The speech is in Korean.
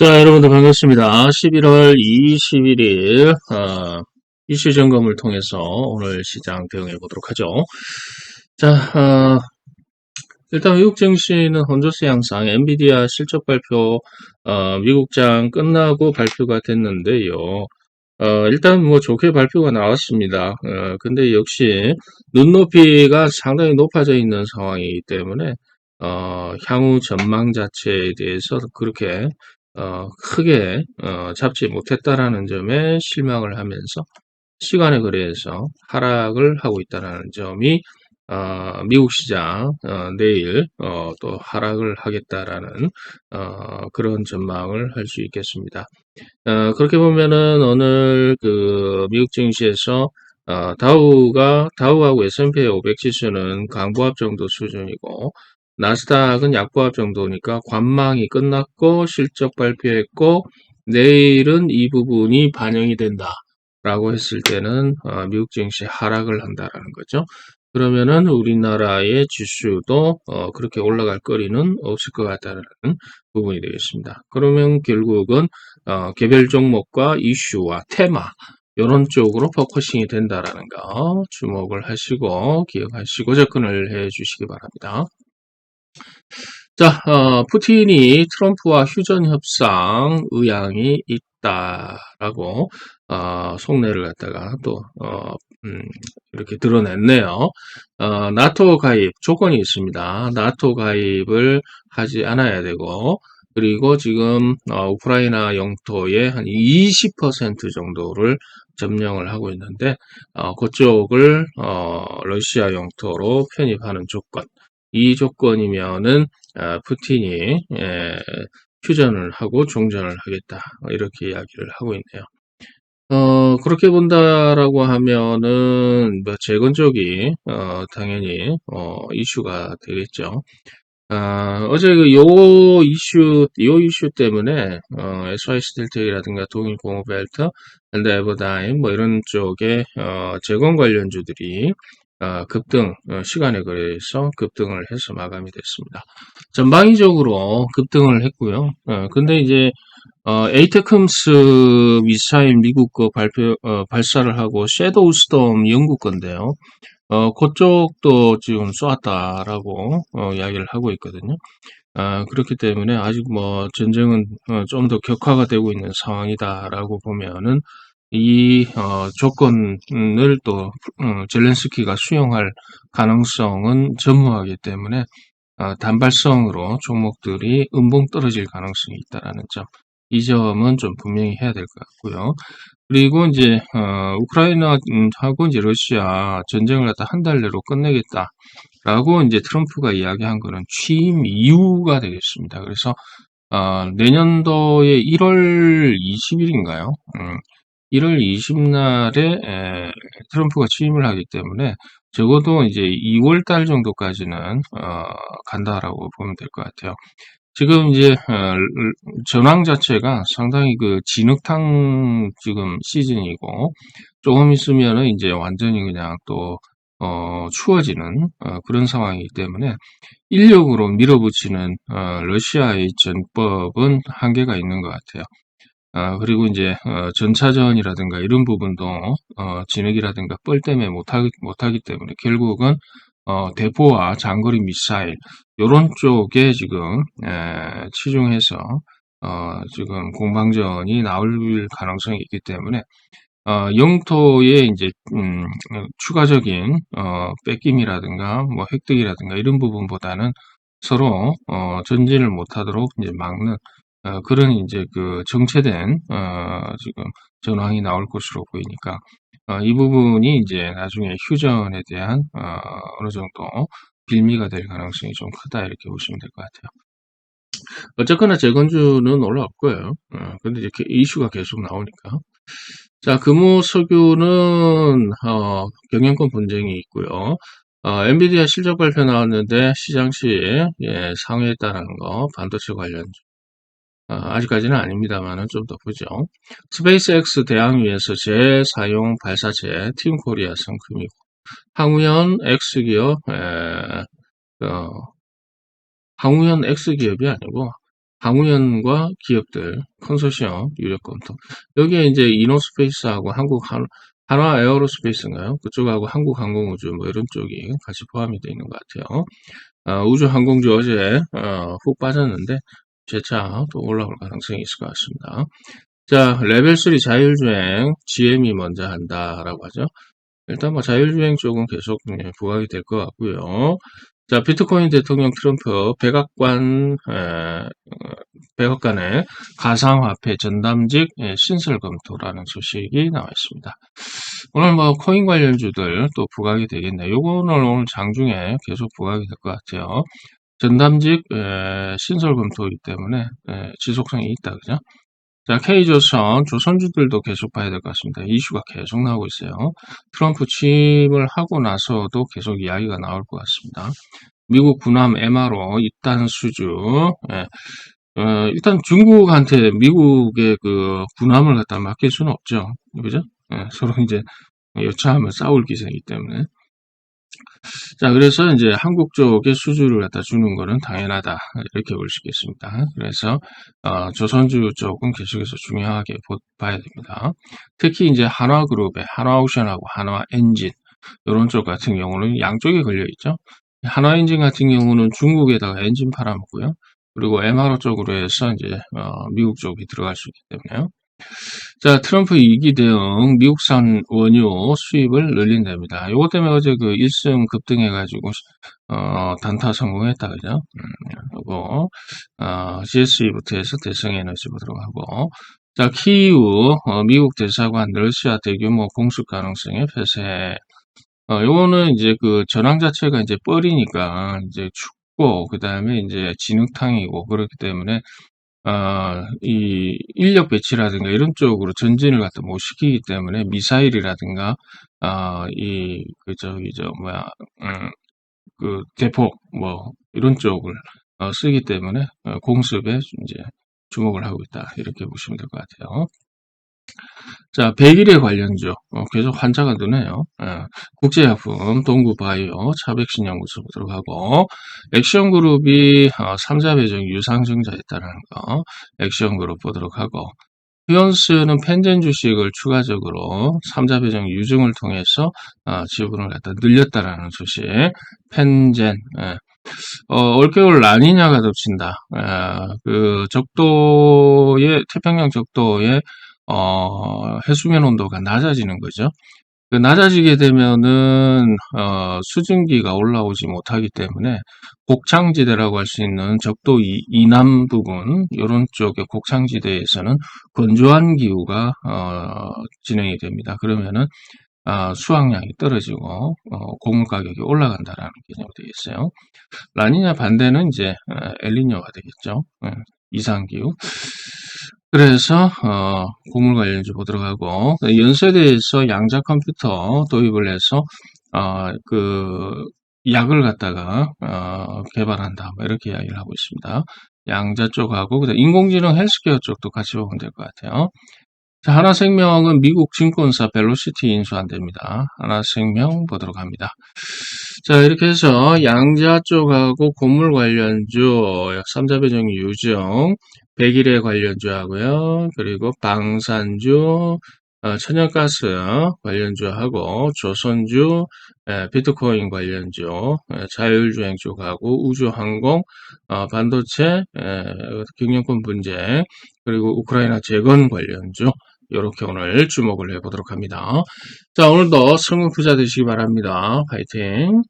자, 여러분들 반갑습니다. 11월 21일 어, 이슈 점검을 통해서 오늘 시장 대응해 보도록 하죠. 자, 어, 일단 미국 증시는 혼조세 양상, 엔비디아 실적 발표, 어, 미국장 끝나고 발표가 됐는데요. 어, 일단 뭐 좋게 발표가 나왔습니다. 어, 근데 역시 눈높이가 상당히 높아져 있는 상황이기 때문에 어, 향후 전망 자체에 대해서 그렇게 어, 크게 어, 잡지 못했다라는 점에 실망을 하면서 시간에 거래에서 하락을 하고 있다는 점이 어, 미국 시장 어, 내일 어, 또 하락을 하겠다라는 어, 그런 전망을 할 수 있겠습니다. 어, 그렇게 보면은 오늘 그 미국 증시에서 어, 다우가 다우하고 S&P 500 지수는 강보합 정도 수준이고 나스닥은 약보합 정도니까 관망이 끝났고 실적 발표했고 내일은 이 부분이 반영이 된다 라고 했을 때는 어, 미국 증시 하락을 한다라는 거죠. 그러면은 우리나라의 지수도 어, 그렇게 올라갈 거리는 없을 것 같다는 부분이 되겠습니다. 그러면 결국은 어, 개별 종목과 이슈와 테마 이런 쪽으로 포커싱이 된다라는 거 주목을 하시고 기억하시고 접근을 해 주시기 바랍니다. 자, 어, 푸틴이 트럼프와 휴전 협상 의향이 있다라고 어, 속내를 갖다가 또 어, 음, 이렇게 드러냈네요. 어, 나토 가입 조건이 있습니다. 나토 가입을 하지 않아야 되고 그리고 지금 어, 우크라이나 영토의 한 20% 정도를 점령을 하고 있는데 어, 그쪽을 어, 러시아 영토로 편입하는 조건 이 조건이면은 아, 푸틴이 예, 휴전을 하고 종전을 하겠다 이렇게 이야기를 하고 있네요. 어, 그렇게 본다라고 하면은 뭐 재건 쪽이 어, 당연히 어, 이슈가 되겠죠. 아, 어제 그 요 이슈 요 이슈 때문에 어, SY 스틸텍이라든가 동일 공업벨트, 앤드 에버다임 뭐 이런 쪽에 어, 재건 관련주들이 어, 급등, 어, 시간에 거래해서 급등을 해서 마감이 됐습니다. 전방위적으로 급등을 했고요. 어, 근데 이제 어, 에이테크스 미사일 미국 거 발표 어, 발사를 하고 섀도우 스톰 영국 건데요. 어, 그쪽도 지금 쏘았다라고 어, 이야기를 하고 있거든요. 아, 그렇기 때문에 아직 뭐 전쟁은 어, 좀더 격화가 되고 있는 상황이다라고 보면은 이 어, 조건을 또 어, 젤렌스키가 수용할 가능성은 전무하기 때문에 어, 단발성으로 종목들이 음봉 떨어질 가능성이 있다라는 점. 이 점은 좀 분명히 해야 될 것 같고요. 그리고 이제 어, 우크라이나하고 이제 러시아 전쟁을 갖다 한 달 내로 끝내겠다라고 이제 트럼프가 이야기한 거는 취임 이후가 되겠습니다. 그래서 어, 내년도에 1월 20일인가요? 음, 1월 20날에 트럼프가 취임을 하기 때문에 적어도 이제 2월 달 정도까지는 어, 간다라고 보면 될 것 같아요. 지금 이제 어, 전황 자체가 상당히 그 진흙탕 지금 시즌이고 조금 있으면은 이제 완전히 그냥 또 어, 추워지는 어, 그런 상황이기 때문에 인력으로 밀어붙이는 어, 러시아의 전법은 한계가 있는 것 같아요. 아, 그리고 이제 어, 전차전이라든가 이런 부분도 어, 진흙이라든가 뻘 때문에 못하기, 못하기 때문에 결국은 어, 대포와 장거리 미사일 이런 쪽에 지금 에, 치중해서 어, 지금 공방전이 나올 가능성이 있기 때문에 어, 영토의 이제 음, 추가적인 어, 뺏김이라든가 뭐 획득이라든가 이런 부분보다는 서로 어, 전진을 못하도록 이제 막는 어, 그런 이제 그 정체된 어, 지금 전황이 나올 것으로 보이니까 어, 이 부분이 이제 나중에 휴전에 대한 어, 어느 정도 빌미가 될 가능성이 좀 크다 이렇게 보시면 될 것 같아요. 어쨌거나 재건주는 올라올 거예요. 어, 근데 이렇게 이슈가 계속 나오니까. 자, 금호 석유는 어, 경영권 분쟁이 있고요. 어, 엔비디아 실적 발표 나왔는데 시장 시에 예, 상회했다는 거 반도체 관련주. 어, 아직까지는 아닙니다만은 좀더 보죠. 스페이스X 대항위에서 재사용 발사체 팀코리아 상품이고 항우현 X기업 에, 어, 항우현 X기업이 아니고 항우연과 기업들, 컨소시엄, 유력 검토. 여기에 이제 이노스페이스하고 한국 한, 한화 에어로스페이스인가요? 그쪽하고 한국항공우주 뭐 이런 쪽이 같이 포함이 되어 있는 것 같아요. 어, 우주항공주 어제 어, 훅 빠졌는데 재차 또 올라올 가능성이 있을 것 같습니다. 자, 레벨 3 자율주행 GM이 먼저 한다라고 하죠. 일단 뭐 자율주행 쪽은 계속 예, 부각이 될 것 같고요. 자, 비트코인 대통령 트럼프 백악관 에, 어, 백악관의 가상화폐 전담직 예, 신설 검토라는 소식이 나와 있습니다. 오늘 뭐 코인 관련주들 또 부각이 되겠네요. 요거는 오늘 장중에 계속 부각이 될 것 같아요. 전담직 에, 신설 검토이기 때문에 에, 지속성이 있다, 그죠? 자, K조선, 조선주들도 계속 봐야 될 것 같습니다. 이슈가 계속 나오고 있어요. 트럼프 취임을 하고 나서도 계속 이야기가 나올 것 같습니다. 미국 군함 MRO 입단 수주, 예. 어, 일단 중국한테 미국의 그 군함을 갖다 맡길 수는 없죠. 그죠? 예, 서로 이제 여차하면 싸울 기세이기 때문에. 자, 그래서 이제 한국 쪽에 수주를 갖다 주는 거는 당연하다. 이렇게 볼 수 있겠습니다. 그래서, 어, 조선주 쪽은 계속해서 중요하게 보, 봐야 됩니다. 특히 이제 한화그룹의 한화오션하고 한화엔진, 이런 쪽 같은 경우는 양쪽에 걸려 있죠. 한화엔진 같은 경우는 중국에다가 엔진 팔아먹고요. 그리고 MRO 쪽으로 해서 이제, 어, 미국 쪽이 들어갈 수 있기 때문에요. 자, 트럼프 2기 대응 미국산 원유 수입을 늘린답니다. 이것 때문에 어제 그 1승 급등해가지고, 어, 단타 성공했다, 그죠? 음, 요거, 어, GSE부터 해서 대성에너지 보도록 하고, 자, 키이우, 어, 미국 대사관 러시아 대규모 공습 가능성의 폐쇄. 어, 요거는 이제 그 전황 자체가 이제 뻘이니까, 이제 춥고, 그 다음에 이제 진흙탕이고, 그렇기 때문에, 어, 이 인력 배치라든가 이런 쪽으로 전진을 갖다 못 시키기 때문에 미사일이라든가 어, 이그 저기 저 뭐야 음, 그 대폭 뭐 이런 쪽을 어, 쓰기 때문에 어, 공습에 이제 주목을 하고 있다 이렇게 보시면 될 것 같아요. 자, 100일의 관련주. 어, 계속 환자가 느네요. 예, 국제약품, 동구바이오, 차백신 연구소 보도록 하고, 액션그룹이 어, 3자 배정 유상증자했다는 거, 액션그룹 보도록 하고, 휴언스는 펜젠 주식을 추가적으로 3자 배정 유증을 통해서 어, 지분을 갖다 늘렸다라는 소식. 펜젠. 예. 어, 올겨울 라니냐가 덮친다. 예, 그 적도의 태평양 적도의 어, 해수면 온도가 낮아지는 거죠. 그 낮아지게 되면은 어, 수증기가 올라오지 못하기 때문에 곡창지대라고 할 수 있는 적도 이, 이남 부분 이런 쪽의 곡창지대에서는 건조한 기후가 어, 진행이 됩니다. 그러면은 어, 수확량이 떨어지고 어, 곡물 가격이 올라간다라는 개념이 되겠어요. 라니냐 반대는 이제 어, 엘리뇨가 되겠죠. 어, 이상기후. 그래서 어, 고물 관련주 보도록 하고 연세대에서 양자 컴퓨터 도입을 해서 어, 그 약을 갖다가 어, 개발한다 뭐 이렇게 이야기를 하고 있습니다. 양자 쪽하고 그다음 인공지능 헬스케어 쪽도 같이 보면 될 것 같아요. 자, 하나생명은 미국 증권사 벨로시티 인수한답니다. 하나생명 보도록 합니다. 자, 이렇게 해서 양자 쪽하고 고물 관련주, 약 3자 배정 유정, 100일에 관련주하고요. 그리고 방산주, 어, 천연가스 관련주하고 조선주, 에, 비트코인 관련주, 에, 자율주행 쪽하고 우주항공, 어, 반도체, 에, 경영권 분쟁, 그리고 우크라이나 재건 관련주 이렇게 오늘 주목을 해보도록 합니다. 자 오늘도 성공 투자 되시기 바랍니다. 파이팅!